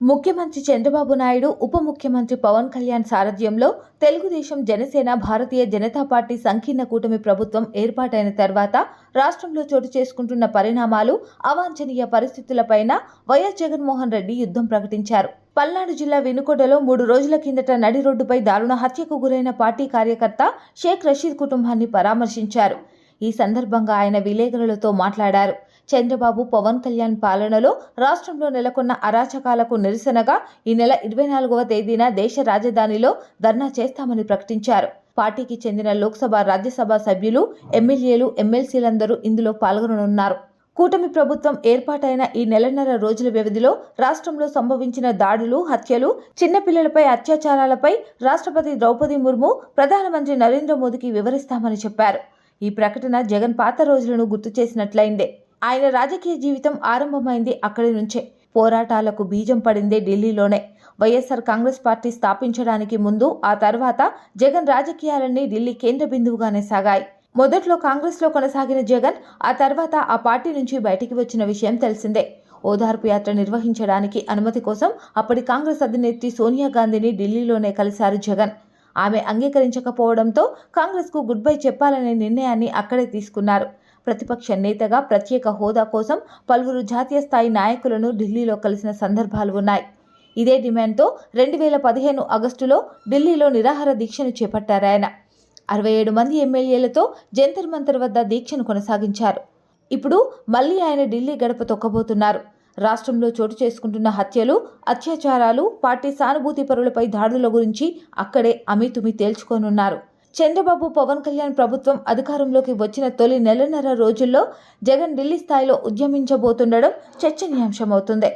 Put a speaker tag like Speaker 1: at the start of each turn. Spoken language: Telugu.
Speaker 1: ముఖ్యమంత్రి చంద్రబాబు నాయుడు ఉప ముఖ్యమంత్రి పవన్ కళ్యాణ్ సారథ్యంలో తెలుగుదేశం జనసేన భారతీయ జనతా పార్టీ సంకీర్ణ కూటమి ప్రభుత్వం ఏర్పాటైన తర్వాత రాష్ట్రంలో చోటు చేసుకుంటున్న పరిణామాలు అవాంఛనీయ పరిస్థితులపైన వైఎస్ జగన్మోహన్ రెడ్డి యుద్ధం ప్రకటించారు. పల్నాడు జిల్లా వెనుకొండలో మూడు రోజుల కిందట నడి రోడ్డుపై దారుణ హత్యకు గురైన పార్టీ కార్యకర్త షేక్ రషీద్ కుటుంబాన్ని పరామర్శించారు. ఈ సందర్భంగా ఆయన విలేకరులతో మాట్లాడారు. చంద్రబాబు పవన్ కళ్యాణ్ పాలనలో రాష్ట్రంలో నెలకొన్న అరాచకాలకు నిరసనగా ఈ నెల ఇరవై నాలుగవ తేదీన దేశ రాజధానిలో ధర్నా చేస్తామని ప్రకటించారు. పార్టీకి చెందిన లోక్సభ రాజ్యసభ సభ్యులు ఎమ్మెల్యేలు ఎమ్మెల్సీలందరూ ఇందులో పాల్గొననున్నారు. కూటమి ప్రభుత్వం ఏర్పాటైన ఈ నెలన్నర రోజుల వ్యవధిలో రాష్ట్రంలో సంభవించిన దాడులు హత్యలు చిన్నపిల్లలపై అత్యాచారాలపై రాష్ట్రపతి ద్రౌపది ముర్ము ప్రధానమంత్రి నరేంద్ర మోదీకి వివరిస్తామని చెప్పారు. ఈ ప్రకటన జగన్ పాత రోజులను గుర్తు చేసినట్లయిందే. ఆయన రాజకీయ జీవితం ఆరంభమైంది అక్కడి నుంచే. పోరాటాలకు బీజం పడిందే ఢిల్లీలోనే. వైఎస్ఆర్ కాంగ్రెస్ పార్టీ స్థాపించడానికి ముందు ఆ తర్వాత జగన్ రాజకీయాలన్నీ ఢిల్లీ కేంద్ర బిందువుగానే సాగాయి. మొదట్లో కాంగ్రెస్లో కొనసాగిన జగన్ ఆ తర్వాత ఆ పార్టీ నుంచి బయటికి వచ్చిన విషయం తెలిసిందే. ఓదార్పు యాత్ర నిర్వహించడానికి అనుమతి కోసం అప్పటి కాంగ్రెస్ అధినేత్రి సోనియా గాంధీని ఢిల్లీలోనే కలిశారు జగన్. ఆమె అంగీకరించకపోవడంతో కాంగ్రెస్కు గుడ్ బై చెప్పాలనే నిర్ణయాన్ని అక్కడే తీసుకున్నారు. ప్రతిపక్ష నేతగా ప్రత్యేక హోదా కోసం పలువురు జాతీయ స్థాయి నాయకులను ఢిల్లీలో కలిసిన సందర్భాలు ఉన్నాయి. ఇదే డిమాండ్తో రెండు వేల పదిహేను ఆగస్టులో ఢిల్లీలో నిరాహార దీక్షను చేపట్టారాయన అరవై ఏడు మంది ఎమ్మెల్యేలతో జంతర్ మంతర్ వద్ద దీక్షను కొనసాగించారు. ఇప్పుడు మళ్ళీ ఆయన ఢిల్లీ గడప తొక్కబోతున్నారు. రాష్ట్రంలో చోటు చేసుకుంటున్న హత్యలు అత్యాచారాలు పార్టీ సానుభూతి పరులపై దాడుల గురించి అక్కడే అమితుమి తేల్చుకోనున్నారు. చంద్రబాబు పవన్ కళ్యాణ్ ప్రభుత్వం అధికారంలోకి వచ్చిన తొలి నెలన్నర రోజుల్లో జగన్ ఢిల్లీ స్థాయిలో ఉద్యమించబోతుండడం చర్చనీయాంశమవుతుంది.